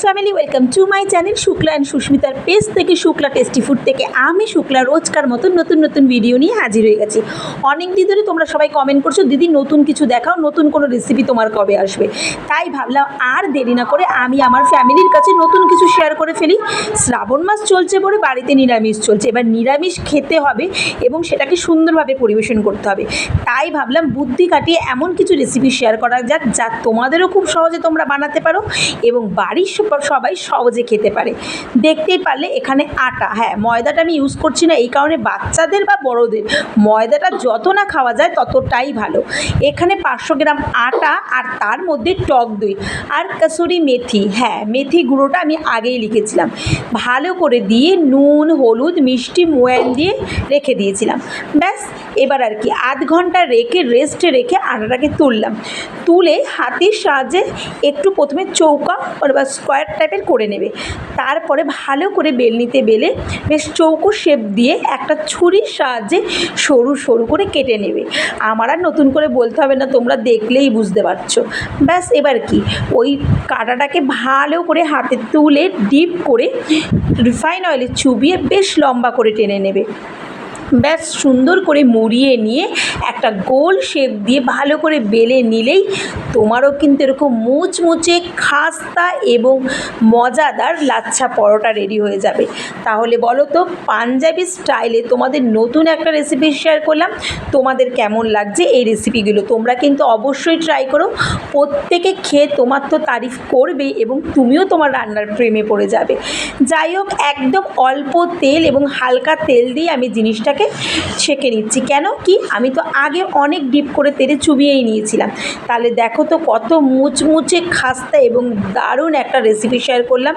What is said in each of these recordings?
Family welcome to my channel Shukla and সুস্মিতার page থেকে Shukla tasty food থেকে আমি শুক্লা রোজকার মতো নতুন নতুন ভিডিও নিয়ে হাজির হয়ে গেছি। অনেক দিন ধরে তোমরা সবাই কমেন্ট করছ, দিদি, নতুন কিছু দেখাও, নতুন কোনো রেসিপি তোমার কবে আসবে? তাই ভাবলাম আর দেরি না করে আমি আমার ফ্যামিলির কাছে নতুন কিছু শেয়ার করে ফেলি। শ্রাবণ মাস চলছে বলে বাড়িতে নিরামিষ চলছে। এবার নিরামিষ খেতে হবে এবং সেটাকে সুন্দরভাবে পরিবেশন করতে হবে। তাই ভাবলাম বুদ্ধি কাটিয়ে এমন কিছু রেসিপি শেয়ার করা যাক, যা তোমাদেরও খুব সহজে তোমরা বানাতে পারো এবং বাড়ির সবাই সহজে খেতে পারে। দেখতেই পারলে এখানে আটা। হ্যাঁ ময়দাটা আমি ইউজ করছি না, এই কারণে বাচ্চাদের বা বড়োদের ময়দাটা যত না খাওয়া যায় ততটাই ভালো। এখানে পাঁচশো গ্রাম আটা আর তার মধ্যে টক দই আর কাসুরি মেথি। হ্যাঁ মেথি গুঁড়োটা আমি আগেই লিখেছিলাম। ভালো করে দিয়ে নুন, হলুদ, মিষ্টি, মোয়াইন দিয়ে রেখে দিয়েছিলাম। ব্যাস এবার আর কি, আধ ঘণ্টা রেখে রেস্টে রেখে আটাটাকে তুললাম। তুলে হাতের সাহায্যে একটু প্রথমে চৌকা বা স্কোয়ার টাইপের করে নেবে। তারপরে ভালো করে বেলনিতে বেলে বেশ চৌকো শেপ দিয়ে একটা ছুরির সাহায্যে সরু সরু করে কেটে নেবে। আমার আর নতুন করে বলতে হবে না, তোমরা দেখলেই বুঝতে পারছ। ব্যাস, এবার কি, ওই কাঁটাটাকে ভালো করে হাতে তুলে ডিপ করে রিফাইন অয়েলে চুবিয়ে বেশ লম্বা করে টেনে নেবে। ব্যাস সুন্দর করে মুড়িয়ে নিয়ে একটা গোল শেপ দিয়ে ভালো করে বেলে নিলেই তোমারও কিন্তু এরকম মুচমুচে, খাস্তা এবং মজাদার লাচ্ছা পরোটা রেডি হয়ে যাবে। তাহলে বলো তো, পাঞ্জাবি স্টাইলে তোমাদের নতুন একটা রেসিপি শেয়ার করলাম। তোমাদের কেমন লাগছে এই রেসিপিগুলো তোমরা কিন্তু অবশ্যই ট্রাই করো। প্রত্যেকে খেয়ে তোমার তো তারিফ করবে এবং তুমিও তোমার রান্নার প্রেমে পড়ে যাবে। যাই হোক, একদম অল্প তেল এবং হালকা তেল দিয়ে আমি জিনিসটাকে ছেঁকে নিচ্ছি। কেন? কি? আমি তো আগে অনেক ডিপ করে তেলে চুবিয়েই নিয়েছিলাম। তাহলে দেখো তো কত মুচমুচে খাস্তা এবং দারুণ একটা রেসিপি শেয়ার করলাম।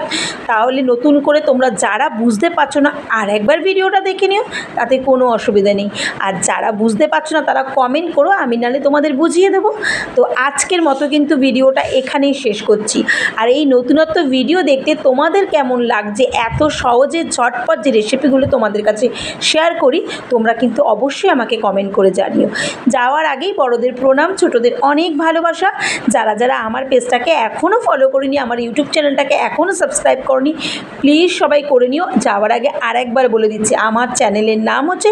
তাহলে নতুন করে তোমরা যারা বুঝতে পারছ না, আর একবার ভিডিওটা দেখে নিও, তাতে কোনো অসুবিধা নেই। আর যারা বুঝতে পারছ না, তারা কমেন্ট করো, আমি নাহলে তোমাদের বুঝিয়ে দেবো। তো আজকের মতো কিন্তু ভিডিওটা এখানেই শেষ করছি। আর এই নতুনত্ব ভিডিও দেখতে তোমাদের কেমন লাগছে? এত সহজে ঝটপট যে রেসিপিগুলো তোমাদের কাছে শেয়ার করি তোমরা কিন্তু অবশ্যই আমাকে কমেন্ট করে জানিও। যাওয়ার আগেই বড়দের প্রণাম, ছোটদের অনেক ভালোবাসা। যারা যারা আমার পেজটাকে এখনও ফলো করিনি, আমার ইউটিউব চ্যানেলটাকে এখনও সাবস্ক্রাইব করনি প্লিজ সবাই করে নিও। যাওয়ার আগে আরেকবার বলে দিচ্ছি, আমার চ্যানেলের নাম হচ্ছে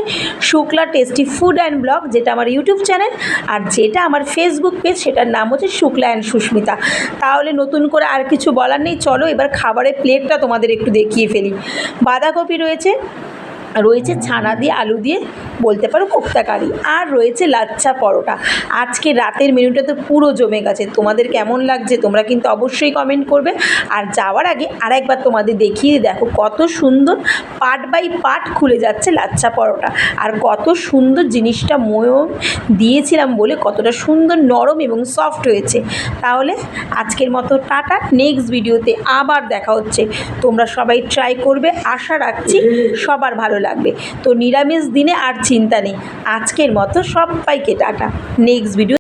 Shukla tasty food and blog যেটা আমার ইউটিউব চ্যানেল আর যেটা আমার ফেসবুক পেজ সেটার নাম হচ্ছে শুক্লা অ্যান্ড সুস্মিতা। তাহলে নতুন করে আর কিছু বলার নেই, চলো এবার খাবারের প্লেটটা তোমাদের একটু দেখিয়ে ফেলি। বাঁধাকপি রয়েছে রয়েছে ছানা দিয়ে আলু দিয়ে বলতে পারো কোপ্তা কারি আর রয়েছে লাচ্ছা পরোটা। আজকে রাতের মেনুটা তো পুরো জমে গেছে। তোমাদের কেমন লাগছে তোমরা কিন্তু অবশ্যই কমেন্ট করবে। আর যাওয়ার আগে আরেকবার তোমাদের দেখিয়ে দেখো কত সুন্দর পার্ট বাই পার্ট খুলে যাচ্ছে লাচ্ছা পরোটা। আর কত সুন্দর জিনিসটা ময়ম দিয়েছিলাম বলে কতটা সুন্দর নরম এবং সফট হয়েছে। তাহলে আজকের মতো টাটা। নেক্সট ভিডিওতে আবার দেখা হচ্ছে। তোমরা সবাই ট্রাই করবে। আশা রাখছি সবার ভালো লাগবে। তো নিরামিষ দিনে আর চিন্তা নেই। আজকের মতো সবাইকে টাটা। Next video